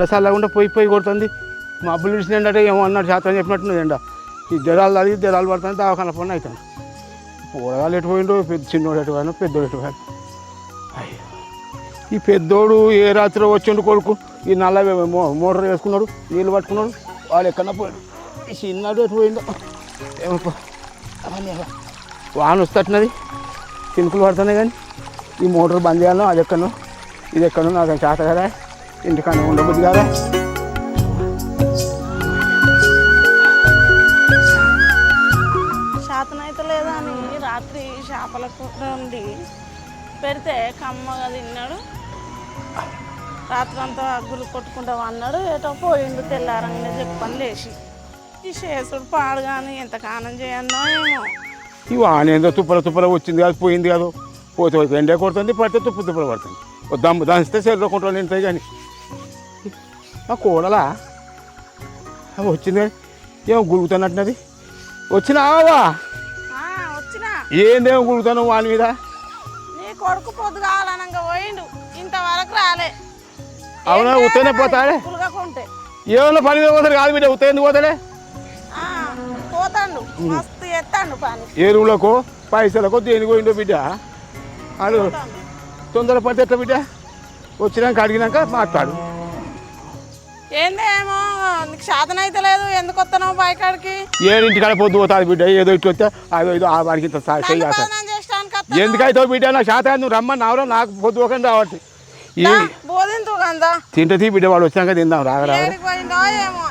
ఎండ చల్లకుండా పోయి పోయి కొడుతుంది. మబ్బులు విడిచినట్టే ఏమో అన్నాడు శాతం చెప్పినట్టున్నది ఎండ ఈ జ్వరాలు అది జ్వరాలు పడుతుంది దవాఖాన పని అవుతాను. పోరగాళ్ళు ఎటు పోయిండు పెద్ద చిన్నోడు ఎటు పోయాను పెద్దోడు ఎటు పోయాను అయ్యో. ఈ పెద్దోడు ఏ రాత్రి వచ్చిండు కొడుకు? ఈ నల్ల మో- మోటార్ వేసుకున్నాడు నీళ్ళు పట్టుకున్నాడు వాళ్ళు ఎక్కడన్నా పోయాడు. ఈ చిన్నాడు ఎటు పోయిందో ఏమో పో. వాన వస్తున్నది చినుకులు పడుతున్నాయి కానీ ఈ మోటార్ బంద్ చేయాలో అది ఎక్కడో ఇది ఎక్కడో నాకు చేత కదా? ఇంటికన్నా ఉండబుద్ది కదా? శాతం అయితే లేదా అని రాత్రి చేపల కూర ఉండి పెడితే కమ్మగా తిన్నాడు. రాత్రి అంతా అగ్గులు కొట్టుకుంటా అన్నాడు. ఏటో పోయిండు తెల్లారంగానే చెప్పని లేచి. ఈ శేషుడు పాడు కానీ ఎంత కానం చేయన్నో ఏమో. ఈ తుప్పల తుప్పల వచ్చింది కాదు పోయింది కాదు. పోతే ఎండే కొడుతుంది పడితే తుప్పు తుప్పలు పడుతుంది. దమ్ము దంచితే శరీరం కొంటారు నింటాయి కానీ. మా కోడలా అవి వచ్చింది ఏమో గురుగుతున్నట్టున్నది వచ్చినావా ఆ, వచ్చినా. ఏందేమో గురుగుతాను వాని మీద? కొడుకు పొద్దు కావాలనంగా పోయిండు. ఇంతవరకు రాలే. అవునా ఉత్తనే పోతాడే? ఏమన్నా పని మీద పోతాడు కాదు బిడ్డ ఉత్త ఎందుకు పోతాడే? ఆ, పోతాండు. మస్తు ఎత్తాండు పని. ఎరువులకు పైసలకు దేనికి పోయిండో బిడ్డ? అడు. తొందర పడితే ఎట్లా బిడ్డ? వచ్చినాక అడిగినాక మాట్లాడు. ఏందేమో నీకు శాతం అయితే లేదు. ఎందుకు వస్తున్నావు బాయికాడికి ఏడింటి కాడ పొద్దు పోతుంది బిడ్డ. ఏదో ఇట్లా వస్తే అదో ఇదో ఆ వాడికి ఇంత సా- చెయ్యి ఆశ. స్నానం చేసడానికి వస్తున్నావు? ఎందుకైతే బిడ్డ? నా శాతం నువ్వు రమ్మని నావరా నాకు పొద్దు ఒకటి రావట్టి ఈ దా, బోధింతు కందా తింటే తీ బిడ్డ వాడు వచ్చినాక తిందాం రాగా ఏడికి ఏమో?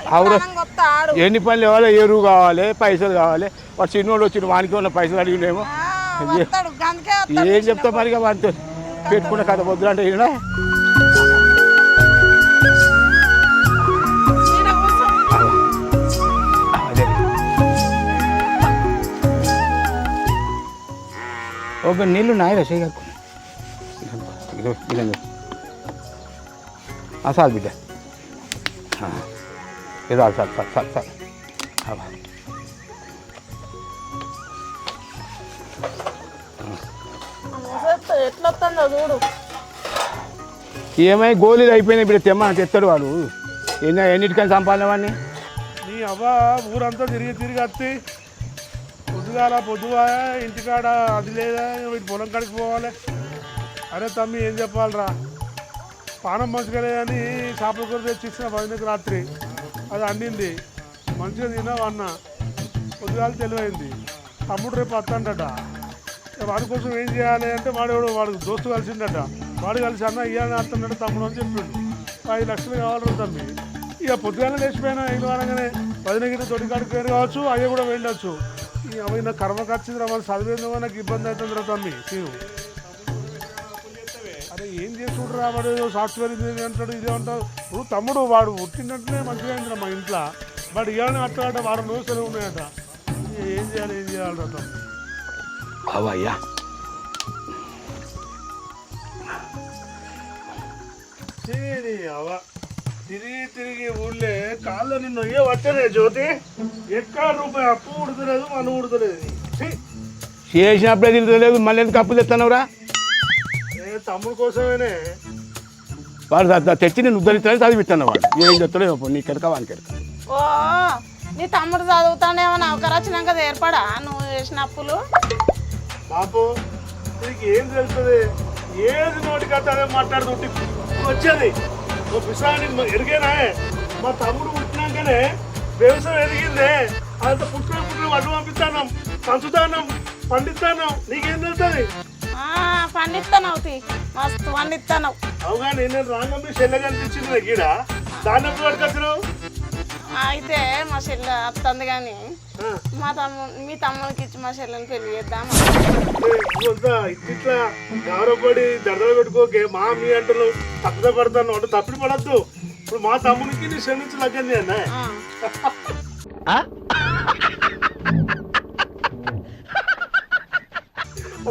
ఎన్ని పనులు కావాలి? ఎరువు కావాలి పైసలు కావాలి. వాడు చిన్నోళ్ళు వచ్చిన వానికి ఉన్న పైసలు అడిగినేమో వస్తాడు. గందుకే వస్తాడు. ఏం చెప్తా మరిగా వాడితో? పెట్టుకున్న కథ పొద్దులు అంటే ఈయన ఒక నీళ్ళు నాయరా చేయకు సార్ బిడ్డ. ఆ, సార్ సార్ సార్ సార్ చూడు ఏమై గోళీలు అయిపోయినాయి బిడ్డ తెమ్మ తెస్తాడు వాడు. ఎన్ని ఎన్నిటికని సంపాదన వాడిని? నీ అవ్వ ఊరంతా తిరిగి తిరిగి వస్తే పొద్దుగాల పొద్దుగా ఇంటికాడ అది లేదా వీటి పొలం కాడికి పోవాలి. అరే తమ్మి ఏం చెప్పాలరా? పానం మంచిగా లేదని చేపల కూర తెచ్చిచ్చిన పదినకు రాత్రి. అది అండింది. మంచిగా తిన్నావు అన్న? పొద్దుగాల తెలివైంది. తమ్ముడు రేపు వస్తాడట. వాడి కోసం ఏం చేయాలి అంటే వాడు ఎవడు వాడు దోస్తు కలిసిండట. వాడు కలిసి అన్న ఇవ్వాలని వస్తున్నాడు తమ్ముడు అని చెప్పిండు. ఐదు లక్షలు కావాలి తమ్మి. ఇక పొద్దుగాల లేచిపోయినా ఐదు వారంగానే పదిన గిట్ట తొడికాడికి పేరు కావచ్చు అవి కూడా వెళ్ళొచ్చు. అవి నా కర్మ ఖర్చిందిరా వాళ్ళు చదివేందుకు నాకు ఇబ్బంది అవుతుందిరా తమ్మి. తీరు అరే ఏం చేసుకుంటారా వాడు? ఏదో సాఫ్ట్వేర్ ఇంజనీర్ అంటాడు ఇదే అంటాడు. ఇప్పుడు తమ్ముడు వాడు పుట్టినట్టునే మంచిగా అయిందిరా మా ఇంట్లో. వాడు ఇవ్వాలని అట్లా వారం రోజులు సెలవు ఉన్నాయట. ఏం చేయాలి ఏం చేయాలి తమ్మి? అవయ్యా అవ తిరిగి తిరిగి ఊళ్ళే కాళ్ళు నిన్ను ఏ వచ్చనే జ్యోతి? ఎక్కడ రూపాయి అప్పు ఉడతలేదు మనం ఉడతలేదు చేసినప్పుడే తిరుగుతలేదు మళ్ళీ ఎందుకు అప్పు తెస్తున్నావురా ఏ తమ్ముడు కోసమేనే? వాడు తెచ్చి నేను ఉద్ధరిస్తాను చదివిస్తాను వాడు. ఏం చెప్తాడో నీ కెరక వానికి కెరక ఓ నీ తమ్ముడు చదువుతాడేమో నౌకరు వచ్చినాక ఏర్పడా? నువ్వు చేసిన అప్పులు? బాపు నీకు ఏం తెలుస్తుంది? ఏది నోటికి అదే మాట్లాడుతుంటే వచ్చేది. ఓ పిసాని ఎరిగేనా? మా తమ్ముడు పుట్టినాకనే వ్యవసాయం ఎదిగిందే అంత పుట్టిన పుట్టిన వడ్డు పంపిస్తాను పంచుతాను పండిస్తాను నీకేం తెలుస్తుంది? ఆ, పండిస్తానవు తీ. మస్తు పండిస్తానవు అవునా నేను రాగా మీ చెల్లె కనిపించింది ఈడ. దాన్ని ఎప్పుడు పట్టుకొచ్చినావు? అయితే మా చెల్లె వస్తుంది కానీ మా తమ్ముడు మీ తమ్ముడికి ఇచ్చి మా చెల్లెని పెళ్ళి ఇదంతా ఇట్లా గౌరవపడి దడదలు పెట్టుకోకే మా మీ అంటలు తప్పుద పడతాను అంటే తప్పుడు పడద్దు. ఇప్పుడు మా తమ్మునికి నీ క్షమించి లగ్గంది అన్న ఆ.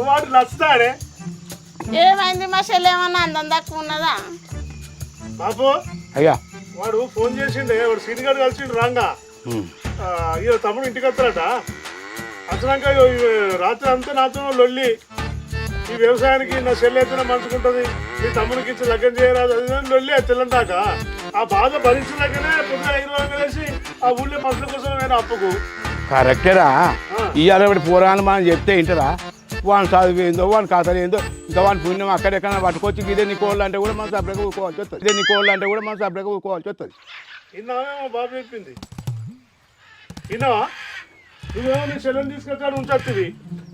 వాడు నచ్చుతాడే? ఏమైంది? మా చెల్లె ఏమన్నా అందం తక్కువ ఉన్నదా? బాబు అయ్యా. వాడు ఫోన్ చేసిండే వాడు సీనిగాడు కలిసిండు రాంగా. ఇగో తమ్ముడు ఇంటికి వస్తాడట. వచ్చినాక ఈ రాత్రి అంతా నాతో లొల్లి ఈ వ్యవసాయానికి నా చెల్లి ఎత్తున మంచుకుంటుంది మీ తమ్ముడికి ఇచ్చి లగ్గం చేయరాదు. అది ఇది లొల్లి తెల్లంటాక ఆ బాధ భరించలేకనే పొద్దున ఐదు వందలు వేసి ఆ ఊళ్ళో మనుషుల కోసం నేను అప్పుకు. కరెక్టేరా ఇవాళ ఒకటి పోరాని మనం చెప్తే ఇంటరా వాని చదువు ఏందో వాని కథలు ఏందో ఇంకా వాని పుణ్యం అక్కడెక్కడ పట్టుకొచ్చి ఇదే నీ కోళ్ళు అంటే కూడా మనం సపరేట్గా ఊకోవాల్సి వస్తుంది. ఇదే నీ కోళ్ళు అంటే కూడా మనం సపరేట్గా ఊకోవాల్సి వస్తుంది. బాబు చెప్పింది. విన్నావా? నువ్వేమో నీ చెల్లెని తీసుకొచ్చాడు ఉంచొస్తుంది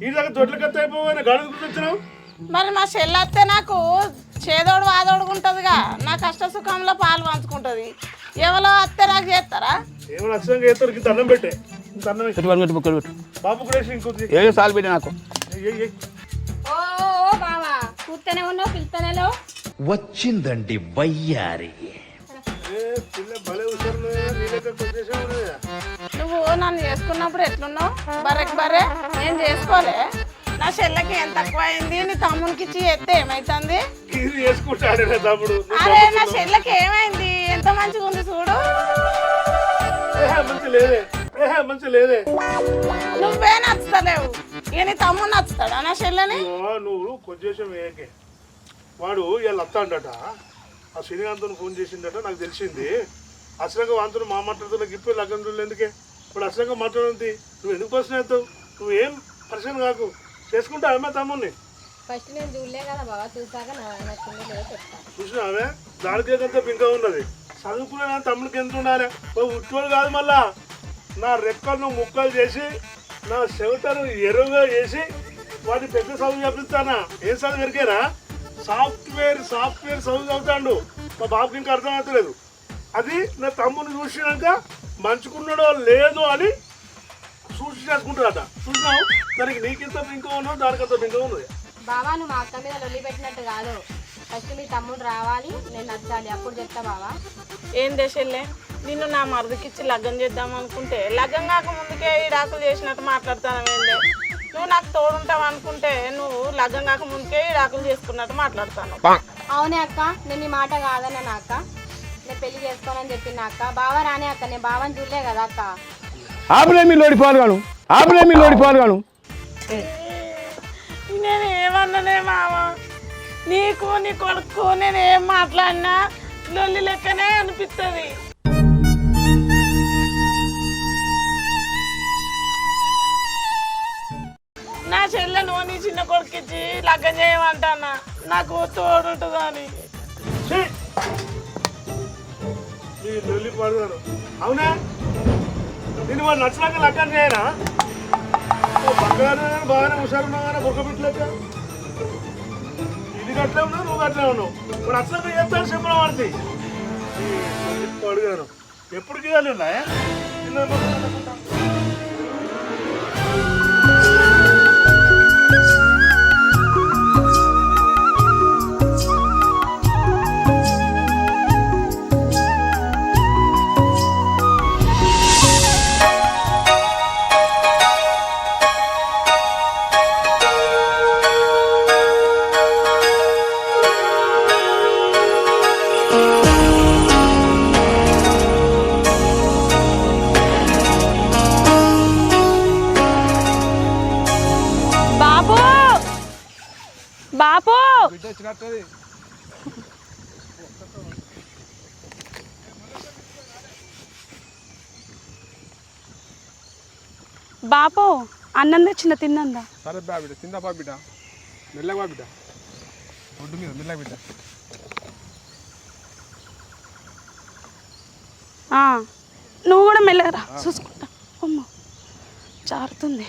ఈ దగ్గర దొడ్ల కత్త అయిపోయిన గాడి గుర్తొచ్చినావు మరి మా చెల్లెత్తే నాకు చేదోడు వాదోడు ఉంటుందిగా. నా కష్ట సుఖంలో పాలు పంచుకుంటుంది. ఎవరో అత్తే నాకు చేస్తారా? నచ్చంగా చేస్తారు ఇంత అన్నం పెట్టే. ఇంత అన్నం వేసి. పెట్టు వాని పెట్టు బుక్కలు పెట్టు. బాబు కూడా వేసి ఇంకొద్ది. ఏ సాల్ పెట్టి నాకు. ఏయ్, ఏయ్, ఏయ్. ఓ ఓ బావా కూర్చొనే ఉన్నావు పిలుస్తూనే లేవు? వచ్చిందండి వయ్యారి. ఏ పిల్ల భలే నువ్వు నన్ను చేసుకున్నప్పుడు ఎట్లున్నావు? బర్రెకి బర్రె నేను చేసుకోలే? నా చెల్లెకి ఎంత తక్కువ అయింది నీ తమ్మునికి ఇచ్చి ఎత్తే ఏమైతుంది? అరే నా చెల్లెకి ఏమైంది? ఎంత మంచిగా ఉంది చూడు. నువ్వే నచ్చుతలేవు. ఇక నీ తమ్ముడు నచ్చుతాడా నా చెల్లెని? నువ్వు కొంచెం ఏకే వాడు ఇవాళ వస్తాడట. ఆ శ్రీకాంత్ని ఫోన్ చేసిండట నాకు తెలిసింది. అసలంగా వాంతులు మా మాట్లాడుతున్న గిప్పి లగ్గం ఎందుకే? ఇప్పుడు అసలంగా మాట్లాడుతుంది నువ్వు ఎందుకు ప్రశ్న అవుతావు నువ్వేం పరిచయం కాకు? చేసుకుంటా అమ్మ తమ్ముడిని. ఫస్ట్ నేను చూడలే కదా చూసాక చూసినావే దానికేకంతా ఇంకా ఉన్నది. చదువుకునే నా తమ్ముడికి ఎంత ఉండాలి? ఉచ్చోడు కాదు మళ్ళా. నా రెక్కలను ముక్కలు చేసి నా చెవిటను ఎరువుగా చేసి వాటి పెద్ద చదువు చెప్తానా ఏం చదువు ఎరికేనా? సాఫ్ట్వేర్ సాఫ్ట్వేర్ చదువు చదువుతాడు. మా బాబుకి ఇంకా అర్థం అవుతలేదు. అది నా తమ్ముని చూసినాక మంచుకున్నాడో లేదో అని సూచి చేసుకుంటాడట చూసినావు? దానికి నీకింత బింక ఉన్నావు దానికంత బింక ఉన్నది. బావా నువ్వు మా అక్క మీద లొల్లి పెట్టినట్టు కాదు. ఫస్ట్ మీ తమ్ముడు రావాలి నేను నచ్చాలి. అప్పుడు చెప్తా బావా. ఏం దేశంలే నిన్ను నా మరదకిచ్చి లగ్గం చేద్దాం అనుకుంటే లగ్గం కాక ముందుకే ఈడాకులు చేసినట్టు మాట్లాడతాను ఏందే? నువ్వు నాకు తోడుంటావు అనుకుంటే నువ్వు లగ్గం కాక ముందుకే ఈడాకులు చేసుకున్నట్టు మాట్లాడతాను అవునే అక్క నేను ఈ మాట కాదన్నా నా అక్క? నేను పెళ్ళి చేసుకోనని చెప్పిన అక్క. బావ రానే అక్క. నేను బావని చూడలే కదా అక్క. ఆపులే మీ లోడి పాల్గాను ఆపులే మీ లోడి పాల్గాను నేను ఏమన్నానే మామ నీకు నీ కొడుకు నేను ఏం మాట్లాడినా లొల్లి లెక్కనే అనిపిస్తుంది నా చెల్లెను నీ చిన్న కొడుకిచ్చి లగ్గం చేయమంటానా? నాకు తోడుంటుందని లొల్లి పడతాను అవునా? నేను వాడు నచ్చినాక లగ్గం చేయనా? ఓ బాగానే హుషారున్నావు కానీ బొక్క పెట్టలేక ఇది గట్లే ఉన్నావు నువ్వు గట్లే ఉన్నావు. ఇప్పుడు నచ్చినాక చేస్తాను చెప్పడం వాడితే అడిగాను ఎప్పుడు గీయాలి ఉన్నాయా బాబు బాబు బాపు అన్నం తెచ్చిన తిన్నందా? సరే బా బిడ్డ తిందా బా బిడ్డ? మెల్లగా బా బిడ్డ. ఒడ్డు మీద మెల్లగా బిడ్డ. నువ్వు కూడా మెల్లగరా చూసుకుంటా. అమ్మ జారుతుంది.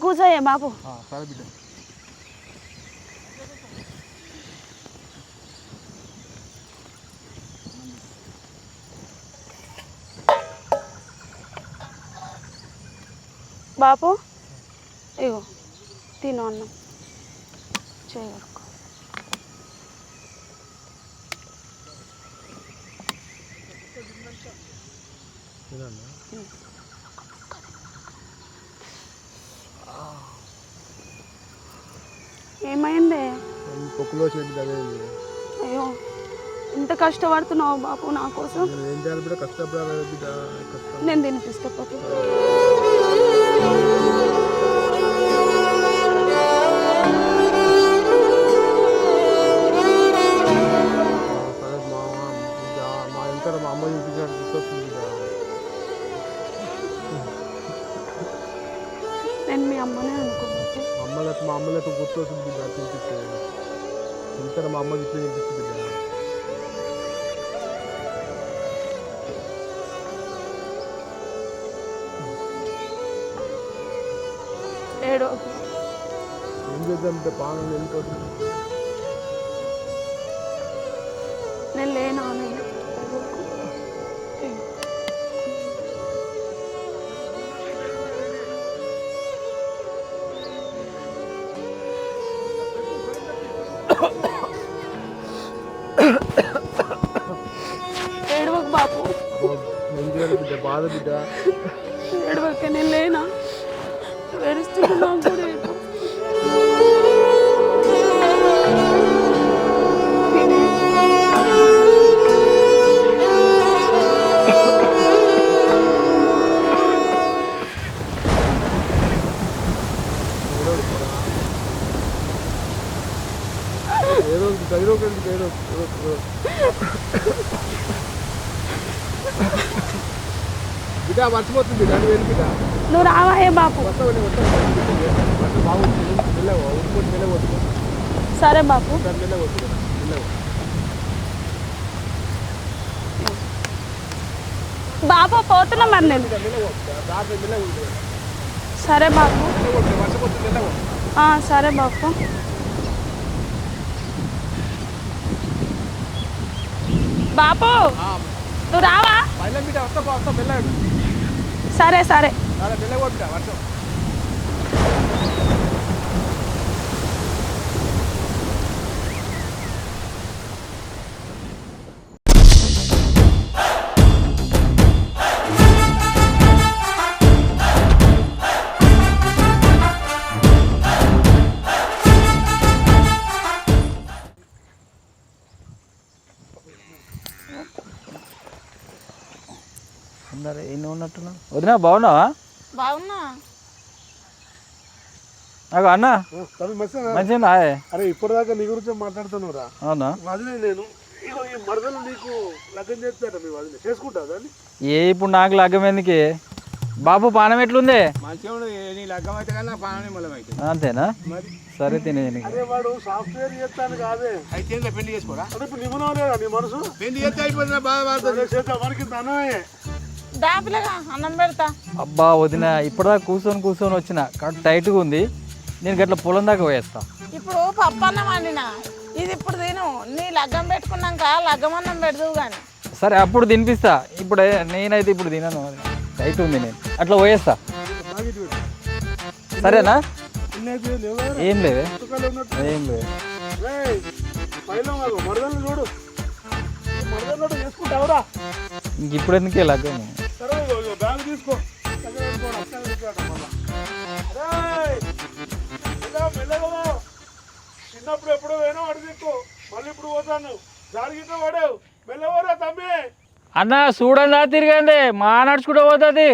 కూసాయే బాబు సరే బిడ్డ బాపు ఇగో తిను అన్నం చేయగలుగు ఏమైంది? పొక్కులో. అయ్యో ఇంత కష్టపడుతున్నావు బాపు నా కోసం. నేను ఏం చేయాలి బిడ్డ? కష్టపడాలి బిడ్డ కష్టం. నేను దీన్ని తీసుకపోతే. మా అమ్మలకు మా అమ్మలకు గుర్తొస్తుంది బిడ్డ తినిపిస్తే ఇంత మా అమ్మకి ఇట్లా తినిపిస్తుంది బిడ్డ ఏడో. ఏం చేద్దాం బిడ్డ పానం వెళ్ళిపోతుంది బాధ బిడ్డ. ఏడవక నేను లేనా వెరుస్తున్నా నాకు కూడా. ఏదో ఏదో ఏదో ఏదో ఒకటి, ఏదో ఒకటి. బిడ్డ మర్చిపోతుంది బిడ్డ నువ్వు రావా ఏ బాపు. సరే బాపు బాపు పోతున్నా మరి నేను. సరే ఆ, సరే బాపు. బాపు నువ్వు రావా పైన బిడ్డ వస్తా వస్తా వెళ్ళాడు సరే సరే. అందరు ఎన్ని ఉన్నట్టున్నా వదినా బాగున్నావా? బాగున్నా. నాకు అన్న మంచిగా అరే ఇప్పటిదాకా నీ గురించి మాట్లాడుతున్నావురా. అవునా? వదిలే నేను. మరదలు నీకు లగ్గం చేస్తాడ మీ వదిలే. చేసుకుంటావు దాన్ని? ఏ ఇప్పుడు నాకు లగ్గం ఎందుకే? బాబు పానం ఎట్లుంది? అంతేనా? సరే తినే వాడు సాఫ్ట్వేర్ చేస్తాను కాదే. అయితే ఏందో పెళ్ళి చేసుకోరా? ఇప్పుడు నిమ్మనం లేదా నీ మనసు? పెళ్ళి చేస్తే బాధ ధనమే దాపిలేగా అన్నం పెడతా. అబ్బా వదిన ఇప్పటిదాకా కూర్చొని కూర్చొని వచ్చిన. కరెక్ట్ టైట్గా ఉంది. నేను గట్ల పొలం దాకా పోయేస్తా. ఇప్పుడు పప్పు అన్నం వండినా. ఇది ఇప్పుడు తిను. నీ లగ్గం పెట్టుకున్నాక లగ్గం అన్నం పెడదువు కానీ సరే అప్పుడు తినిపిస్తా. ఇప్పుడు నేనైతే ఇప్పుడు తినను. టైట్ ఉంది నేను. అట్లా పోయేస్తా. సరేనా? లేవు ఏం లేవే ఉన్నట్టు ఏం లేదు. ఇంక ఇప్పుడు ఎందుకే లగ్గం సరే ఇగో, బ్యాగ్ తీసుకో. దగ్గర పెట్టుకోండి, అట్లనే మెల్లగా, చిన్నప్పుడు ఎప్పుడో వేనో అడి మళ్ళీ ఇప్పుడు పోతాను. జారిగిట్ట పడావు. మెల్లవరా తమ్మి. అన్న చూడండి తిరగండి. మా నడుచుకుంటూ పోతుంది.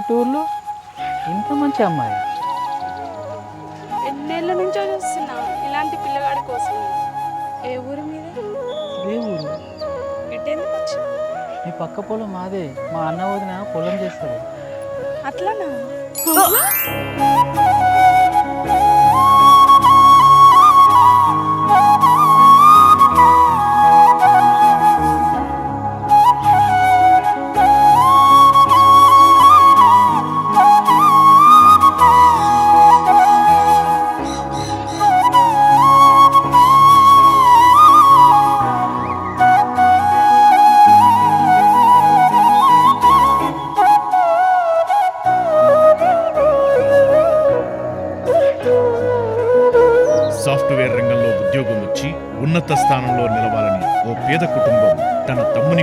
పల్లెటూరులో ఇంత మంచి అమ్మాయి. ఎన్నేళ్ళ నుంచో చూస్తున్నా ఇలాంటి పిల్లగాడి కోసం. ఏ ఊరి మీద? ఇదే ఊరు. మీ పక్క పొలం మాదే. మా అన్న వదిన పొలం చేస్తారు అట్లానా?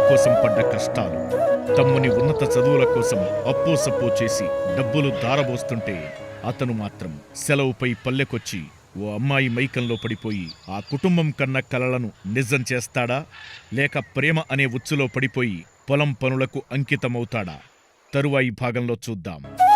కోసం పడ్డ కష్టాలు. తమ్ముని ఉన్నత చదువుల కోసం అప్పో సప్పో చేసి డబ్బులు దారబోస్తుంటే అతను మాత్రం సెలవుపై పల్లెకొచ్చి ఓ అమ్మాయి మైకంలో పడిపోయి ఆ కుటుంబం కన్న కలలను నిజం చేస్తాడా? లేక ప్రేమ అనే ఉచ్చులో పడిపోయి పొలం పనులకు అంకితమవుతాడా? తరువాయి భాగంలో చూద్దాం.